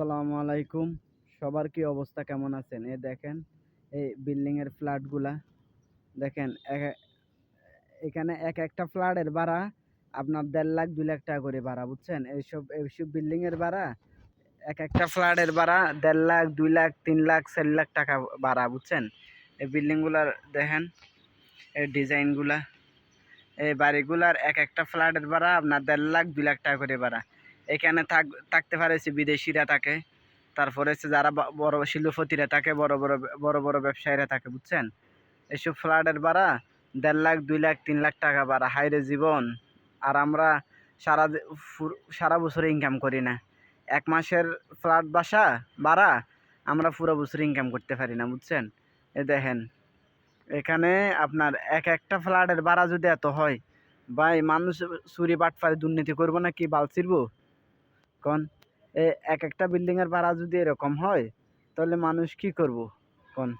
আসসালামু আলাইকুম। সবার কি অবস্থা কেমন আছেন? এ দেখেন, এই বিল্ডিং এর ফ্ল্যাটগুলা দেখেন এখানে এক একটা ফ্ল্যাটের ভাড়া আপনার দেড় লাখ, দুই লাখ টাকা করে ভাড়া, বুঝছেন? এইসব এইসব বিল্ডিং এর ভাড়া, এক একটা ফ্ল্যাটের ভাড়া দেড় লাখ, দুই লাখ, তিন লাখ, চার লাখ টাকা ভাড়া, বুঝছেন? এই বিল্ডিংগুলার দেখেন, এই ডিজাইনগুলা এই বাড়িগুলার এক একটা ফ্ল্যাটের ভাড়া আপনার দেড় লাখ, দুই লাখ টাকা করে ভাড়া। এখানে থাক, থাকতে পারে বিদেশিরা থাকে তারপরে হচ্ছে যারা বড় শিল্পপতিরা থাকে বড় বড় বড় বড় ব্যবসায়ীরা থাকে বুঝছেন? এসব ফ্ল্যাটের ভাড়া দেড় লাখ, দুই লাখ, তিন লাখ টাকা ভাড়া। হাইরে জীবন। আর আমরা সারা সারা বছর ইনকাম করি না। এক মাসের ফ্ল্যাট বাসা, ভাড়া আমরা পুরো বছর ইনকাম করতে পারি না, বুঝছেন? এ দেখেন, এখানে আপনার এক একটা ফ্ল্যাটের ভাড়া যদি এত হয়, ভাই মানুষ চুরি বাটফারে দুর্নীতি করব না কি বাল ছিড়বো? কন এ এক একটা বিল্ডিংয়ের ভাড়া যদি এরকম হয় তাহলে মানুষ কি করব? কোন